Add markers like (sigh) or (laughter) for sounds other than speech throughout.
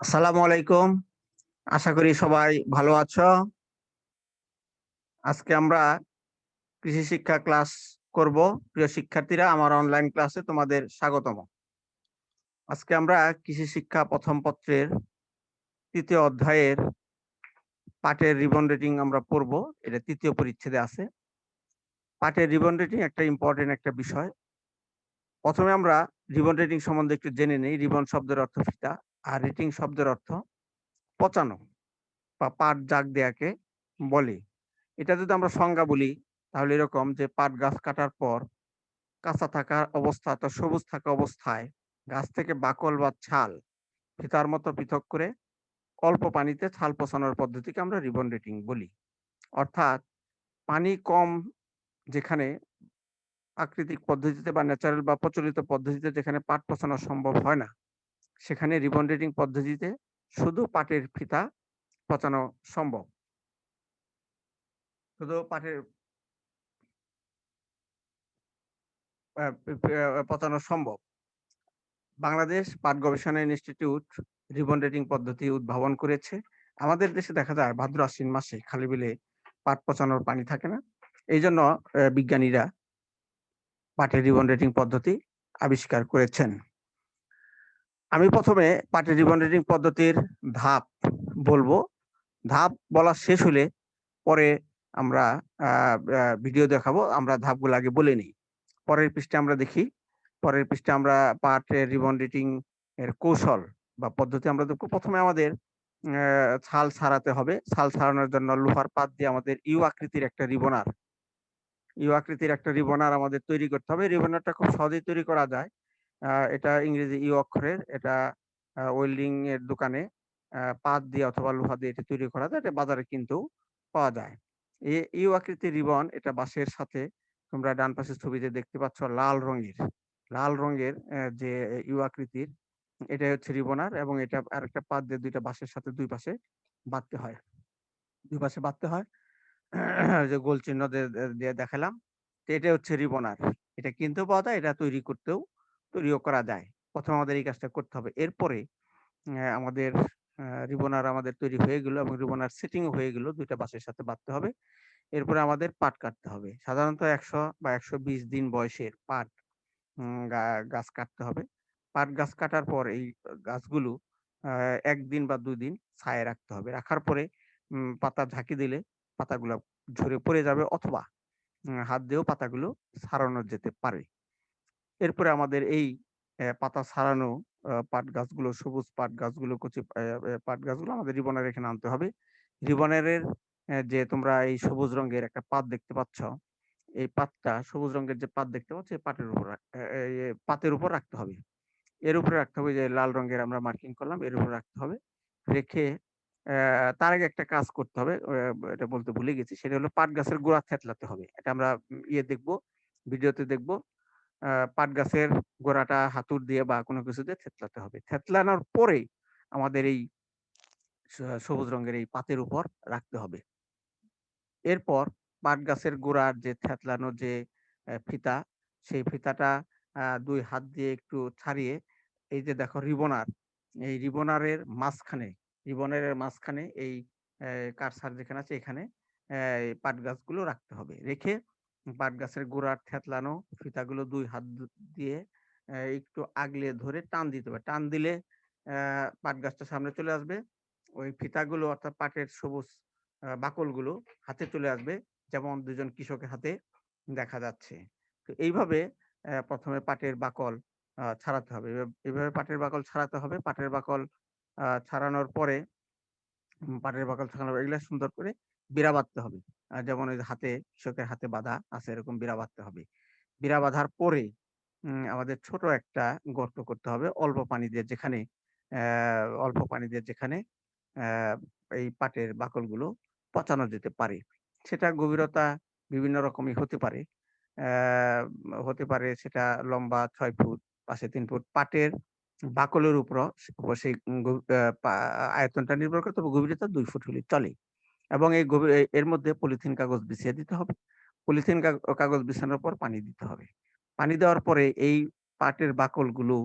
আসসালামু আলাইকুম। আশা করি সবাই ভালো আছো। আজকে আমরা কৃষি শিক্ষা ক্লাস করব। প্রিয় শিক্ষার্থীরা, আমার অনলাইন ক্লাসে তোমাদের স্বাগতম। আজকে আমরা কৃষি শিক্ষা প্রথম পত্রের তৃতীয় অধ্যায়ের পাঠের রিবন রেটিং আমরা পড়ব। এটা তৃতীয় পরিচ্ছেদে আছে। পাঠের রিবন রেটিং একটা ইম্পর্টেন্ট একটা বিষয়। প্রথমে আমরা রিবন রেটিং সম্বন্ধে একটু জেনে নেই। রিবন শব্দের অর্থ ফিতা। আর রেটিং শব্দের অর্থ পচানো বা পাট জাগ দেয়াকে বলে। এটা যদি আমরা সংজ্ঞা বলি, তাহলে এরকম যে পাট গাছ কাটার পর কাঁচা থাকা অবস্থা অর্থাৎ সবুজ থাকা অবস্থায় গাছ থেকে বাকল বা ছাল ফিতার মতো পৃথক করে অল্প পানিতে ছাল পচানোর পদ্ধতিকে আমরা রিবন রেটিং বলি। অর্থাৎ পানি কম যেখানে প্রাকৃতিক পদ্ধতিতে বা ন্যাচারাল বা প্রচলিত পদ্ধতিতে যেখানে পাট পচানো সম্ভব হয় না সেখানে রিবন রেটিং পদ্ধতিতে শুধু পাটের ফিতা পচানো সম্ভব। শুধু পাটের পচানো সম্ভব। বাংলাদেশ পাট গবেষণা ইনস্টিটিউট রিবন রেটিং পদ্ধতি উদ্ভাবন করেছে। আমাদের দেশে দেখা যায়, ভাদ্র আশ্বিন মাসে খালি বিলে পাট পচানোর পানি থাকে না। এই জন্য বিজ্ঞানীরা পাটের রিবন রেটিং পদ্ধতি আবিষ্কার করেছেন। আমি প্রথমে পাটের রিবন রেটিং পদ্ধতির ধাপ বলব। ধাপ বলা শেষ হলে পরে আমরা ভিডিও দেখাবো। আমরা ধাপগুলো আগে বলে নিই। পরের পৃষ্ঠে আমরা দেখি। পরের পৃষ্ঠে আমরা রিবন রেটিং এর কৌশল বা পদ্ধতি আমরা দেখব। প্রথমে আমাদের ছাল ছাড়াতে হবে। ছাল ছাড়ানোর জন্য লোহার পাত দিয়ে আমাদের ইউ আকৃতির একটা রিবনার, ইউ আকৃতির একটা রিবনার আমাদের তৈরি করতে হবে। রিবনারটা খুব সহজেই তৈরি করা যায়। এটা ইংরেজি ইউ অক্ষরের, এটা ওয়েল্ডিং এর দোকানে পাত দিয়ে অথবা লোহা দিয়ে এটা তৈরি করা যায়, এটা বাজারে কিন্তু পাওয়া যায়। এই আকৃতির রিবন, এটা বাঁশের সাথে তোমরা ডান পাশের ছবিতে দেখতে পাচ্ছ লাল রঙের। লাল রঙের যে ইউ আকৃতির, এটাই হচ্ছে রিবনার এবং এটা আর একটা পাত দিয়ে দুইটা বাঁশের সাথে দুই পাশে বাঁধতে হয়। দুই পাশে বাঁধতে হয়। (clears throat) যে গোল চিহ্ন দিয়ে দেখালাম। তো এটা হচ্ছে রিবনার এটা কিনতেও পাওয়া যায়, এটা তৈরি করতেও তৈরিও করা যায়। প্রথমে আমাদের এই কাজটা করতে হবে। এরপরে আমাদের রিবনার আমাদের তৈরি হয়ে গেল এবং রিবনার সেটিংও হয়ে গেল। দুইটা বাঁশের সাথে বাঁধতে হবে। এরপরে আমাদের পাট কাটতে হবে। সাধারণত একশো বা একশো বিশ দিন বয়সের পাট গাছ কাটতে হবে। পাট গাছ কাটার পর এই গাছগুলো একদিন বা দুই দিন ছায়ে রাখতে হবে। রাখার পরে পাতা ঝাঁকি দিলে পাতাগুলো ঝরে পড়ে যাবে অথবা হাত দিয়েও পাতাগুলো ছাড়ানো যেতে পারে। এরপরে আমাদের এই পাতা ছাড়ানো পাট গাছগুলো সবুজ পাট গাছগুলো কচি পাট গাছগুলো আমাদের রিবনের এখানে আনতে হবে। রিবনের যে তোমরা এই সবুজ রঙের একটা পাত দেখতে পাচ্ছ এই পাতটা সবুজ রঙের যে পাত দেখতে পাচ্ছ এই পাটের উপর পাতের উপর রাখতে হবে। এর উপরে রাখতে হবে যে লাল রঙের আমরা মার্কিং করলাম এর উপর রাখতে হবে। রেখে আহ, তার আগে একটা কাজ করতে হবে এটা বলতে ভুলে গেছি সেটা হলো পাট গাছের গোড়া থেতলাতে হবে। এটা আমরা ইয়ে দেখব ভিডিওতে দেখব। পাট গাছের গোড়াটা হাতুর দিয়ে বা কোনো কিছু দিয়ে থেতলাতে হবে। থেতলানোর পরে আমাদের এই সবুজ রঙের এই পাতের উপর রাখতে হবে। এরপর পাট গাছের গোড়ার যে থেতলানো যে ফিতা, সেই ফিতাটা দুই হাত দিয়ে একটু ছাড়িয়ে, এই যে দেখো রিবনার, এই রিবনারের মাঝখানে রিবনারের মাঝখানে এই কারসার যেখানে আছে এখানে পাট গাছগুলো রাখতে হবে। রেখে পাট গাছের গোড়ার থেতলানো ফিতাগুলো দুই হাত দিয়ে একটু আগলে ধরে টান দিতে হবে টান দিলে পাট গাছটা সামনে চলে আসবে। ওই ফিতাগুলো অর্থাৎ পাটের সবুজ বাকলগুলো হাতে চলে আসবে। যেমন দুজন কৃষকের হাতে দেখা যাচ্ছে। তো এইভাবে প্রথমে পাটের বাকল ছাড়াতে হবে। এভাবে- পাটের বাকল ছাড়াতে হবে। পাটের বাকল ছাড়ানোর পরে পাটের বাকল ছাড়ানো এগুলা সুন্দর করে বিড়া বাঁধতে হবে। যেমন ওই হাতে, কৃষকের হাতে বাঁধা আছে, এরকম বিড়া বাঁধতে হবে। বিড়া বাঁধার পরে আমাদের ছোট একটা গর্ত করতে হবে। অল্প পানি দিয়ে যেখানে অল্প পানি দিয়ে যেখানে এই পাটের বাকলগুলো পচানো যেতে পারে। সেটা গভীরতা বিভিন্ন রকমই হতে পারে। হতে পারে সেটা লম্বা ছয় ফুট, পাশে তিন ফুট। পাটের বাকলের উপর সেই আয়তনটা নির্ভর করে, তবে গভীরতা দুই ফুট হলে চলে। এবং এই এর মধ্যে পলিথিন কাগজ বিছিয়ে দিতে হবে পলিথিন কাগ- কাগজ বিছানোর পর পানি দিতে হবে পানি দেওয়ার পরে এই পাটের বাকলগুলো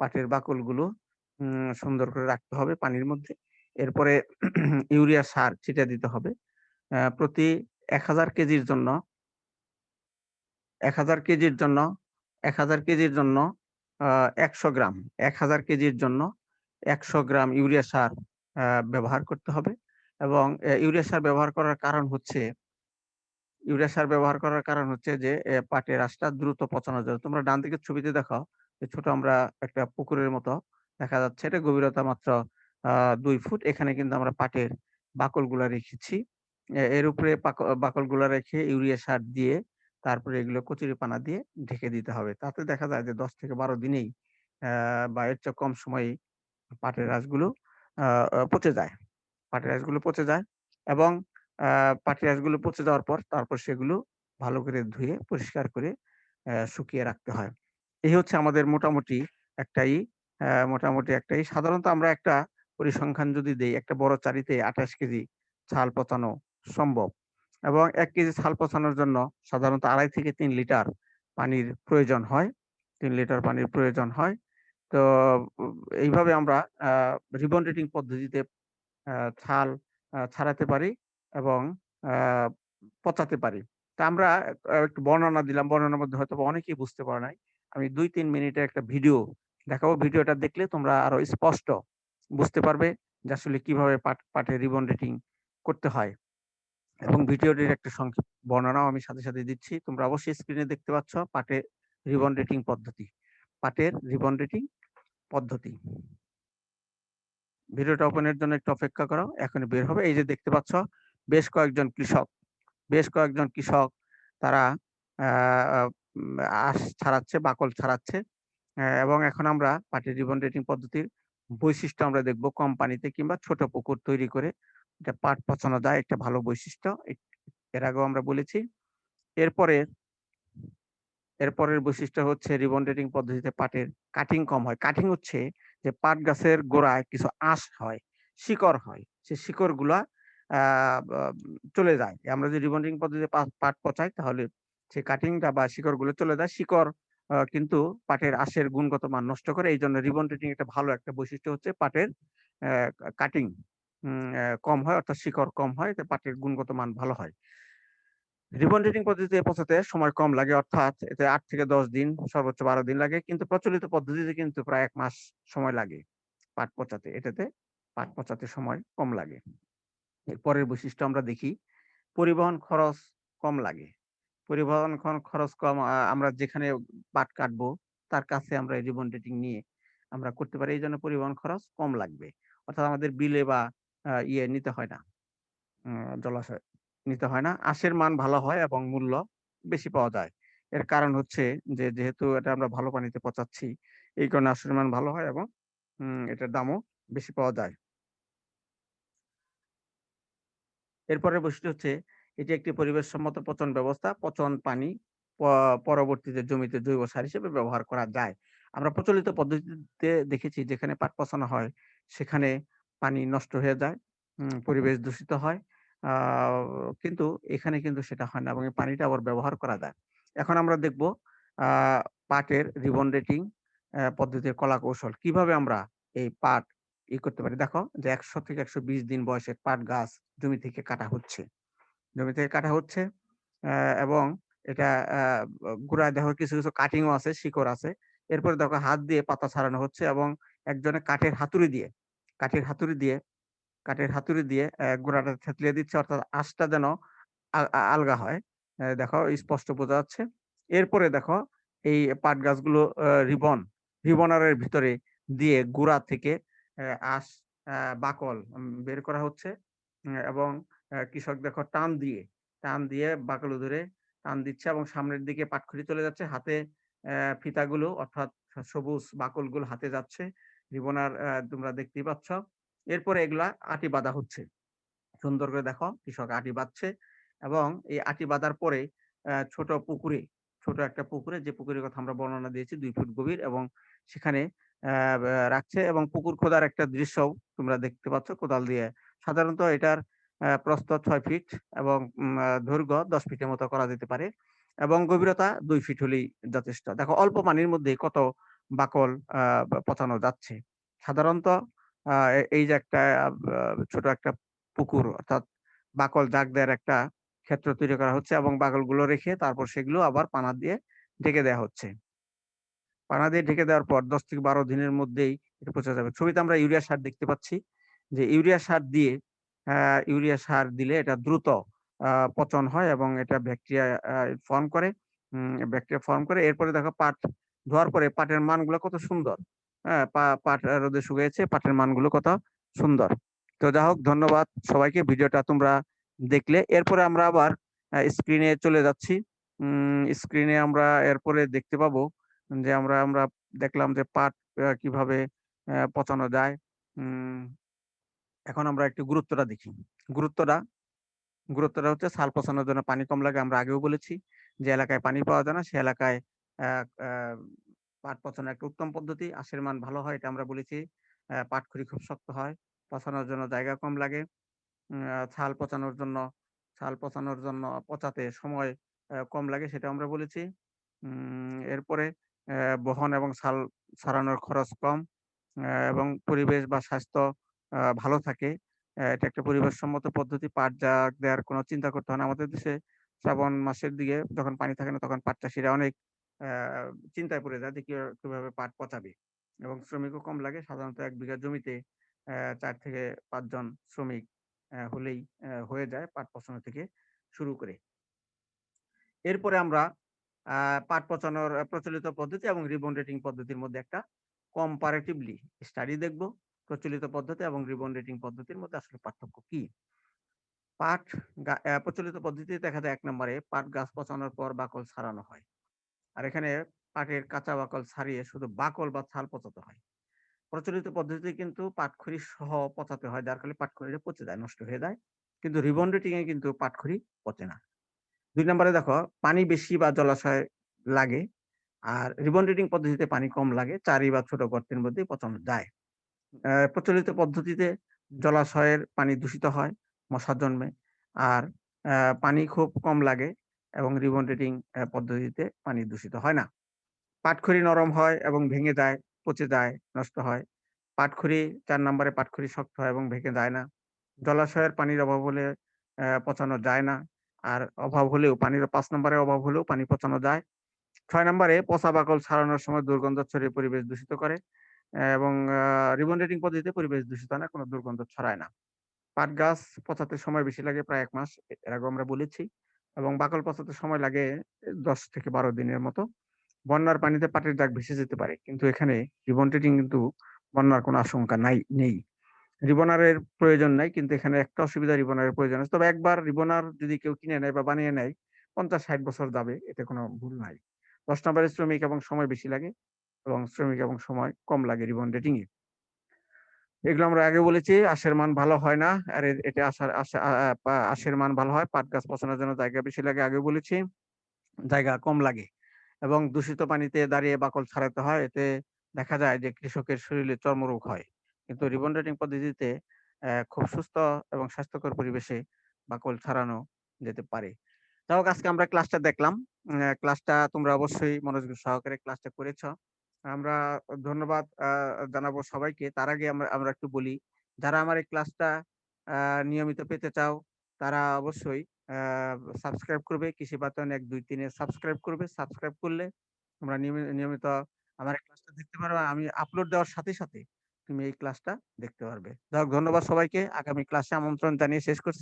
পাটের বাকলগুলো সুন্দর করে রাখতে হবে পানির মধ্যে। এরপরে (clears throat) ইউরিয়া সার ছিটিয়ে দিতে হবে। প্রতি ১০০০ কেজির জন্য ১০০০ কেজির জন্য ১০০০ কেজির জন্য একশো ১০০ গ্রাম ১০০০ কেজির জন্য ১০০ গ্রাম ইউরিয়া সার ব্যবহার করতে হবে এবং ইউরিয়া সার ব্যবহার করার কারণ হচ্ছে, ইউরিয়া সার ব্যবহার করার কারণ হচ্ছে যে পাটের আঁশটা দ্রুত পচানোর জন্য। তোমরা ডান দিকের ছবিতে দেখো যে ছোট আমরা একটা পুকুরের মতো দেখা যাচ্ছে। এটা গভীরতা মাত্র ২ ফুট। এখানে কিন্তু আমরা পাটের বাকলগুলা রেখেছি। এর উপরে বাকলগুলা রেখে ইউরিয়া সার দিয়ে তারপরে এগুলো কচুরিপানা দিয়ে ঢেকে দিতে হবে। তাতে দেখা যায় যে ১০ থেকে ১২ দিনেই বা এর চেয়ে কম সময়ে পাটের আ, পচে যায়। পাটের আঁশগুলো পচে যায় এবং পাটি আঁশগুলো পচে যাওয়ার পর তারপর সেগুলো ভালো করে ধুয়ে পরিষ্কার করে শুকিয়ে রাখতে হয়। এই হচ্ছে আমাদের মোটামুটি একটাই মোটামুটি একটাই সাধারণত আমরা একটা পরিসংখ্যান যদি দেই, একটা বড় চারিতে ২৮ কেজি ছাল পচানো সম্ভব এবং এক কেজি ছাল পচানোর জন্য সাধারণত ২.৫ থেকে তিন লিটার পানির প্রয়োজন হয়। তিন লিটার পানির প্রয়োজন হয়। তো, এইভাবে আমরা রিবন রেটিং পদ্ধতিতে ছাল ছাড়াতে পারি এবং পচাতে পারি। তা আমরা একটু বর্ণনা দিলাম। বর্ণনার মধ্যে হয়তো অনেকেই বুঝতে পারে নাই। আমি ২-৩ মিনিটের একটা ভিডিও দেখাবো। ভিডিওটা দেখলে তোমরা আরও স্পষ্ট বুঝতে পারবে যে আসলে কীভাবে পাট পাটের রিবন রেটিং করতে হয়। এবং ভিডিওটির একটা সংক্ষিপ্ত বর্ণনাও আমি সাথে, সাথে দিচ্ছি। তোমরা অবশ্যই স্ক্রিনে দেখতে পাচ্ছ পাটের রিবন রেটিং পদ্ধতি। পাটের রিবন রেটিং পদ্ধতি। ভিডিওটা ওপেনের জন্য একটু অপেক্ষা করো। এখনই বের হবে। এই যে দেখতে পাচ্ছ বেশ কয়েকজন কৃষক, বেশ কয়েকজন কৃষক তারা আঁশ ছাড়াচ্ছে, বাকল ছাড়াচ্ছে। এবং এখন আমরা পাটের রিবন রেটিং পদ্ধতির বৈশিষ্ট্য আমরা দেখব কম পানিতে কিংবা ছোট পুকুর তৈরি করে এটা পাট পচানো যায় একটা ভালো বৈশিষ্ট্য। এর আগেও আমরা বলেছি। এরপরে এরপরের বৈশিষ্ট্য হচ্ছে রিবন রেটিং পদ্ধতিতে পাটের কাটিং কম হয়। কাটিং হচ্ছে যে পাট গাছের গোড়ায় কিছু আঁশ হয়, শিকড় হয়। সে শিকড়গুলা আ বা চলে যায়। আমরা যদি রিবন রেটিং পদ্ধতিতে পাট পচাই তাহলে সে কাটিংটা বা শিকড়গুলো চলে যায়। শিকড় কিন্তু পাটের আঁশের গুণগত মান নষ্ট করে। এই জন্য রিবন রেটিং একটা ভালো একটা বৈশিষ্ট্য হচ্ছে পাটের কাটিং কম হয় অর্থাৎ শিকড় কম হয়। পাটের গুণগত মান ভালো হয়। রিবন রেটিং পদ্ধতিতে পচাতে সময় কম লাগে, অর্থাৎ এতে আট থেকে ১০ দিন, সর্বোচ্চ ১২ দিন লাগে। কিন্তু প্রচলিত পদ্ধতিতে কিন্তু প্রায় এক মাস সময় লাগে পাট পচাতে। এটাতে পাট পচাতে সময় কম লাগে। পরের বৈশিষ্ট্য আমরা দেখি, পরিবহন খরচ কম লাগে। পরিবহন খরচ কম আমরা যেখানে পাট কাটবো, তার কাছে আমরা রিবন রেটিং নিয়ে আমরা করতে পারি। এই জন্য পরিবহন খরচ কম লাগবে। অর্থাৎ আমাদের বিলে বা ইয়ে নিতে হয় না। জলাশয় নিতে হয় না। আঁশের মান ভালো হয় এবং মূল্য বেশি পাওয়া যায়। এর কারণ হচ্ছে যে যেহেতু এটা আমরা ভালো পানিতে পচাচ্ছি এই কারণে আঁশের মান ভালো হয় এবং এটার দামও বেশি পাওয়া যায়। এরপরে বৈশিষ্ট্য হচ্ছে এটি একটি পরিবেশসম্মত পচন ব্যবস্থা। পচন পানি পরবর্তীতে জমিতে জৈব সার হিসেবে ব্যবহার করা যায়। আমরা প্রচলিত পদ্ধতিতে দেখেছি যেখানে পাট পচানো হয় সেখানে পানি নষ্ট হয়ে যায়। পরিবেশ দূষিত হয়। কিন্তু এখানে কিন্তু সেটা হয় না এবং এই পানিটা আবার ব্যবহার করা যায়। এখন আমরা দেখব পাটের রিবন রেটিং পদ্ধতির কলাকৌশল। কীভাবে আমরা এই পাট ই করতে পারি। দেখো যে ১০০ থেকে ১২০ দিন বয়সের পাট গাছ জমি থেকে কাটা হচ্ছে। জমি থেকে কাটা হচ্ছে এবং এটা গোড়ায় দেখো কিছু, কিছু কাটিং ও আছে, শিকড় আছে। এরপরে দেখো হাত দিয়ে পাতা ছাড়ানো হচ্ছে এবং একজনে কাঠের হাতুড়ি দিয়ে কাঠের হাতুড়ি দিয়ে কাঠের হাতুড়ি দিয়ে গোড়াটা থেতলিয়ে দিচ্ছে অর্থাৎ আঁশটা যেন আলগা হয়। দেখো স্পষ্ট বোঝা যাচ্ছে। এরপরে দেখো এই পাট গাছগুলো রিবন, রিবনারের ভিতরে দিয়ে গোড়া থেকে আঁশ বাকল বের করা হচ্ছে এবং কৃষক দেখো টান দিয়ে, টান দিয়ে বাকল ধরে টান দিচ্ছে এবং সামনের দিকে পাটখুরি চলে যাচ্ছে। হাতে ফিতাগুলো অর্থাৎ সবুজ বাকলগুলো হাতে যাচ্ছে। রিবনার তোমরা দেখতেই পাচ্ছ। এরপরে এগুলা আটি বাঁধা হচ্ছে। সুন্দর করে দেখো কৃষক আটি বাঁধছে এবং এই আটি বাঁধার পরে ছোট পুকুরে, ছোট একটা পুকুরে যে পুকুরের কথা আমরা বর্ণনা দিয়েছি দুই ফুট গভীর এবং সেখানে রাখছে এবং পুকুর খোদার একটা দৃশ্য তোমরা দেখতে পাচ্ছ কোদাল দিয়ে। সাধারণত এটার প্রস্থ ৬ ফিট এবং দৈর্ঘ্য ১০ ফিটের মতো করা যেতে পারে এবং গভীরতা দুই ফিট হলেই যথেষ্ট। দেখো অল্প পানির মধ্যে কত বাকল পচানো যাচ্ছে। সাধারণত এই যে একটা ছোট একটা পুকুর অর্থাৎ বাকল জাগ দেওয়ার একটা ক্ষেত্র তৈরি করা হচ্ছে এবং বাকলগুলো রেখে তারপর সেগুলো আবার পানা দিয়ে ঢেকে দেওয়া হচ্ছে। পানা দিয়ে ঢেকে দেওয়ার পর ১০ থেকে ১২ দিনের মধ্যেই এটা পচে যাবে। ছবিতে আমরা ইউরিয়া সার দেখতে পাচ্ছি যে ইউরিয়া সার দিয়ে ইউরিয়া সার দিলে এটা দ্রুত পচন হয় এবং এটা ব্যাকটেরিয়া ফর্ম করে ব্যাকটেরিয়া ফর্ম করে। এরপরে দেখো পাট ধোয়ার পরে পাটের মানগুলো কত সুন্দর। হ্যাঁ? পাট রোদে শুকিয়েছে, পাটের মানগুলো কত সুন্দর। তো যা হোক ধন্যবাদ সবাইকে ভিডিওটা তোমরা দেখলে। এরপরে আমরা আবার স্ক্রিনে চলে যাচ্ছি। স্ক্রিনে আমরা এরপরে দেখতে পাবো যে আমরা আমরা দেখলাম যে পাট কীভাবে পচানো যায়। এখন আমরা একটু গুরুত্বটা দেখি। গুরুত্বটা গুরুত্বটা হচ্ছে ছাল পচানোর জন্য পানি কম লাগে। আমরা আগেও বলেছি যে এলাকায় পানি পাওয়া যায় না সে এলাকায় পাট পচানোর একটা উত্তম পদ্ধতি। আঁশের মান ভালো হয়, এটা আমরা বলেছি। আ পাটখড়ি খুব শক্ত হয়। পচানোর জন্য জায়গা কম লাগে। ছাল পচানোর জন্য, ছাল পচানোর জন্য পচাতে সময় কম লাগে, সেটা আমরা বলেছি। এরপরে বহন এবং ছাল ছাড়ানোর খরচ কম এবং পরিবেশ বা স্বাস্থ্য ভালো থাকে। এটা একটা পরিবেশসম্মত পদ্ধতি। পাট জাগ দেওয়ার কোনো চিন্তা করতে হয় না। আমাদের দেশে শ্রাবণ মাসের দিকে যখন পানি থাকে না, তখন পাট চাষীরা অনেক চিন্তায় পড়ে যায় যে কীভাবে পাট পচাবে এবং শ্রমিকও কম লাগে। সাধারণত এক বিঘা জমিতে ৪ থেকে পাঁচজন শ্রমিক হলেই হয়ে যায় পাট পচানো থেকে শুরু করে। এরপরে আমরা পাট পচানোর প্রচলিত পদ্ধতি এবং রিবন রেটিং পদ্ধতির মধ্যে একটা কম্পারেটিভলি স্টাডি দেখব। প্রচলিত পদ্ধতি এবং রিবন রেটিং পদ্ধতির মধ্যে আসলে পার্থক্য কি? পাট প্রচলিত পদ্ধতিতে দেখা যায় এক নম্বরে পাট গাছ পচানোর পর বাকল ছাড়ানো হয়। আর এখানে পাটের কাঁচা বাকল ছাড়িয়ে শুধু বাকল বা ছাল পচাতে হয়। প্রচলিত পদ্ধতিতে কিন্তু পাটখড়ি সহ পচাতে হয় যার ফলে পাটখড়িটা পচে যায়, নষ্ট হয়ে যায়। কিন্তু রিবন রেটিং এ কিন্তু পাটখড়ি পচে না। দুই নম্বরে দেখো পানি বেশি বা জলাশয় লাগে। আর রিবন রেটিং পদ্ধতিতে পানি কম লাগে। চারি বা ছোট গর্তের মধ্যে পচানো যায়। প্রচলিত পদ্ধতিতে জলাশয়ের পানি দূষিত হয়, মশা জন্মে। আর পানি খুব কম লাগে এবং রিবন রেটিং পদ্ধতিতে পানি দূষিত হয় না। পাটখড়ি নরম হয় এবং ভেঙে যায়, পচে যায়, নষ্ট হয়। পাটখড়ি চার নম্বরে পাটখড়ি শক্ত হয় এবং ভেঙে যায় না। জলাশয়ের পানির অভাব হলে পচানো যায় না। আর অভাব হলেও পানির পাঁচ নম্বরে অভাব হলেও পানি পচানো যায়। ছয় নম্বরে পচা বাকল ছাড়ানোর সময় দুর্গন্ধ ছড়িয়ে পরিবেশ দূষিত করে এবং রিবন রেটিং পদ্ধতিতে পরিবেশ দূষিত না, কোনো দুর্গন্ধ ছড়ায় না। পাট গাছ পচাতে সময় বেশি লাগে প্রায় এক মাস। এর আমরা বলেছি এবং বাকল পচাতে সময় লাগে ১০ থেকে ১২ দিনের মতো। বন্যার পানিতে পাটের দাগ ভেসে যেতে পারে। কিন্তু এখানে রিবন রেটিং কিন্তু বন্যার কোনো আশঙ্কা নাই, নেই। রিবনারের প্রয়োজন নাই। কিন্তু এখানে একটা অসুবিধা রিবনারের প্রয়োজন আছে। তবে একবার রিবনার যদি কেউ কিনে নেয় বা বানিয়ে নেয় ৫০-৬০ বছর যাবে। এতে কোনো ভুল নাই। ১০ নম্বরে শ্রমিক এবং সময় বেশি লাগে এবং শ্রমিক এবং সময় কম লাগে রিবন এ। এগুলো আমরা আগে বলেছি, আশের মান ভালো হয় না। আর এটা আশার আঁশের মান ভালো হয়। পাট গাছ পচানোর জন্য জায়গা বেশি লাগে আগে বলেছি। জায়গা কম লাগে, এবং দূষিত পানিতে দাঁড়িয়ে বাকল ছাড়াতে হয়। এতে দেখা যায় যে কৃষকের শরীরে চর্মরোগ হয়। কিন্তু রিবন রেটিং পদ্ধতিতে খুব সুস্থ এবং স্বাস্থ্যকর পরিবেশে বাকল ছাড়ানো যেতে পারে। যাই হোক, আজকে আমরা ক্লাসটা দেখলাম। ক্লাসটা তোমরা অবশ্যই মনোযোগ সহকারে ক্লাসটা করেছ। আমরা ধন্যবাদ জানাব সবাইকে। তার আগে আমরা আমরা একটু বলি, যারা আমার এই ক্লাসটা নিয়মিত পেতে চাও তারা অবশ্যই সাবস্ক্রাইব করবে। কৃষি বাতায়ন ১, ২, ৩ এ সাবস্ক্রাইব করবে। সাবস্ক্রাইব করলে তোমরা নিয়মি নিয়মিত আমার এই ক্লাসটা দেখতে পারবা। আমি আপলোড দেওয়ার সাথে, সাথে তুমি এই ক্লাসটা দেখতে পারবে। ধন্যবাদ সবাইকে। আগামী ক্লাসে আমন্ত্রণ জানিয়ে শেষ করছি।